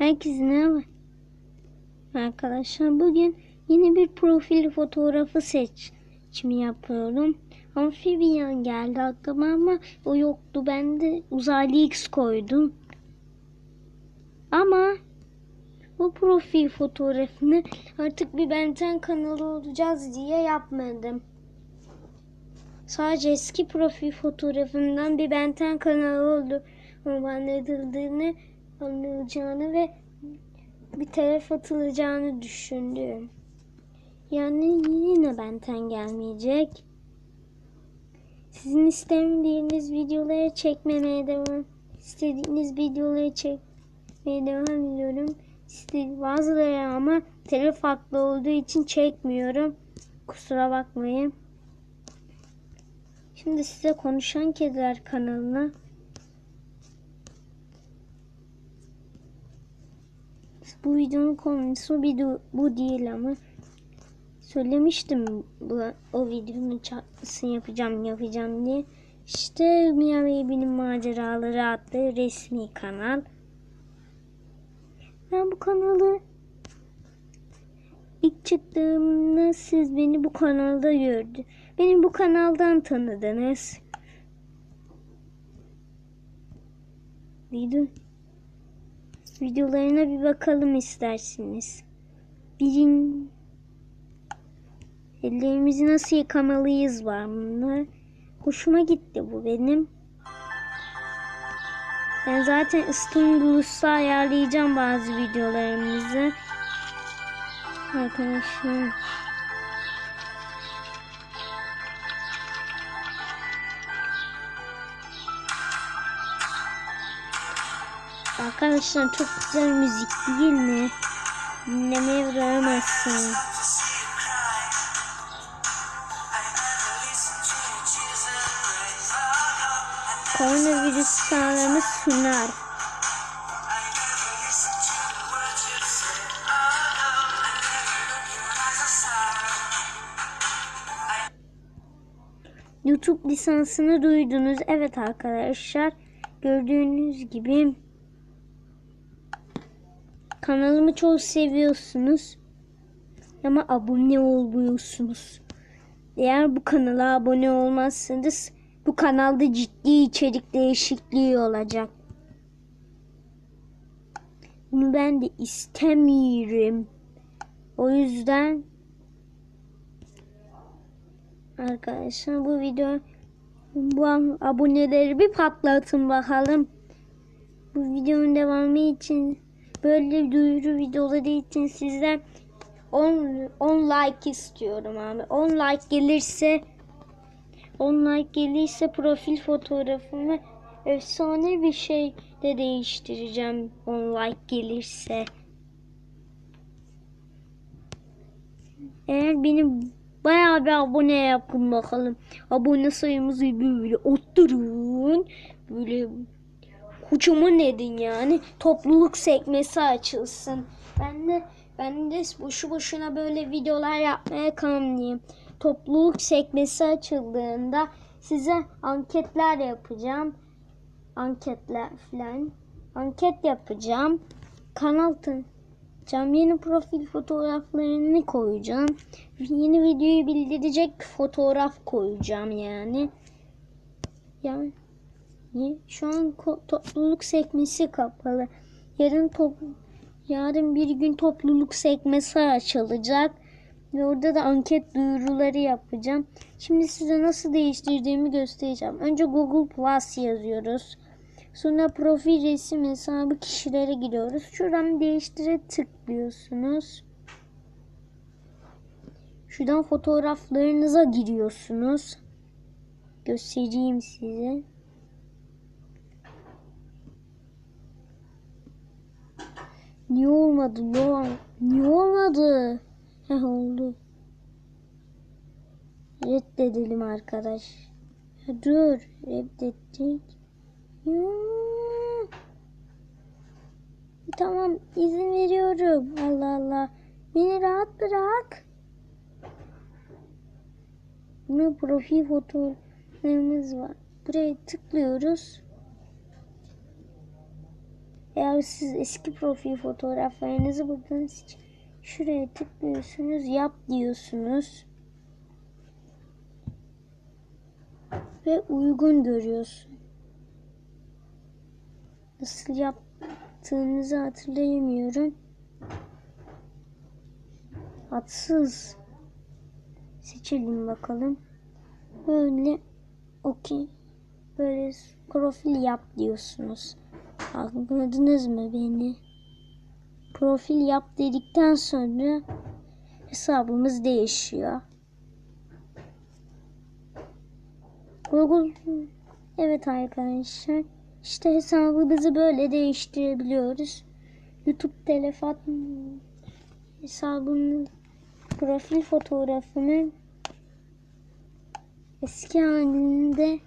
Herkese merhaba. Arkadaşlar bugün yeni bir profil fotoğrafı seçimi yapıyorum. Amfibiyan geldi aklıma ama o yoktu. Ben de uzaylı X koydum. Ama bu profil fotoğrafını artık bir benten kanalı olacağız diye yapmadım. Sadece eski profil fotoğrafımdan bir benten kanalı oldu. anlatıldığını anılacağını ve bir telef atılacağını düşündüm. Yani yine benten gelmeyecek. Sizin istemediğiniz videoları çekmemeye devam istediğiniz videoları çekmeye devam ediyorum. Bazıları ama telef haklı olduğu için çekmiyorum. Kusura bakmayın. Şimdi size konuşan kediler kanalına bu videonun konusu bir bu değil ama söylemiştim bu o videonun çarpısını yapacağım yapacağım diye. İşte Mia Baby'nin maceraları adlı resmi kanal. Ben bu kanalı ilk çıktığımda siz beni bu kanalda gördü. Beni bu kanaldan tanıdınız. Video videolarına bir bakalım isterseniz. Birin ellerimizi nasıl yıkamalıyız var bunlar. Hoşuma gitti bu benim. Ben zaten İstanbul'u ayarlayacağım bazı videolarımızı. Arkadaşlar. Arkadaşlar çok güzel müzik değil mi? Dinlemeye doyamazsın. Koronavirüs sağlamış sunar. YouTube lisansını duydunuz. Evet arkadaşlar. Gördüğünüz gibi kanalımı çok seviyorsunuz. Ama abone olmuyorsunuz. Eğer bu kanala abone olmazsanız bu kanalda ciddi içerik değişikliği olacak. Bunu ben de istemiyorum. O yüzden arkadaşlar bu video bu aboneleri bir patlatın bakalım. Bu videonun devamı için böyle duyuru videoları için sizden 10, 10 like istiyorum abi. 10 like gelirse 10 like gelirse profil fotoğrafımı efsane bir şey de değiştireceğim 10 like gelirse. Eğer benim bayağı bir abone yapın bakalım. Abone sayımızı böyle oturun. Böyle kocaman edin yani. Topluluk sekmesi açılsın. Ben de ben de boşu boşuna böyle videolar yapmaya kalmayayım. Topluluk sekmesi açıldığında size anketler yapacağım. Anketler falan. Anket yapacağım. Kanal tanıtacağım. Yeni profil fotoğraflarını koyacağım. Yeni videoyu bildirecek fotoğraf koyacağım yani. Yani şu an topluluk sekmesi kapalı. Yarın top yarın bir gün topluluk sekmesi açılacak. Ve orada da anket duyuruları yapacağım. Şimdi size nasıl değiştirdiğimi göstereceğim. Önce Google Plus yazıyoruz. Sonra profil resim hesabı kişilere gidiyoruz. Şuradan değiştire tıklıyorsunuz. Şuradan fotoğraflarınıza giriyorsunuz. Göstereyim size. Niye olmadı lan? Niye olmadı? Heh oldu. Reddedelim arkadaş. Dur. Reddettik. Ya. Tamam izin veriyorum. Allah Allah. Beni rahat bırak. Ne profil fotoğraflarımız var. Buraya tıklıyoruz. Eğer siz eski profil fotoğraflarınızı buradan şuraya tıklıyorsunuz, yap diyorsunuz. Ve uygun görüyorsun. Nasıl yaptığınızı hatırlayamıyorum. Atsız. Seçelim bakalım. Böyle okey. Böyle profil yap diyorsunuz. Anladınız mı beni? Profil yap dedikten sonra hesabımız değişiyor. Google Evet arkadaşlar. İşte hesabımızı böyle değiştirebiliyoruz. YouTube telefon hesabımın profil fotoğrafımın eski halinde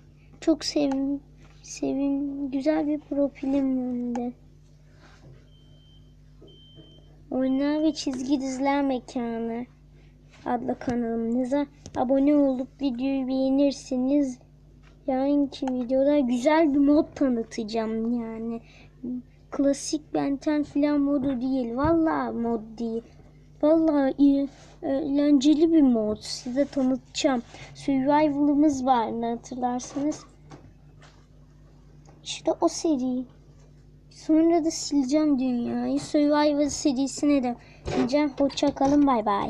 çok sevim sevim güzel bir profilim önünde. Oyunlar ve çizgi diziler mekanı adlı kanalımıza abone olup videoyu beğenirseniz yarınki videoda güzel bir mod tanıtacağım yani. Klasik benten filan modu değil. Vallahi mod değil. Vallahi iyi, eğlenceli bir mod. Size tanıtacağım. Survival'ımız vardı hatırlarsanız. İşte o seri. Sonra da sileceğim dünyayı. Survival serisine de diyeceğim. Hoşça kalın bay bay.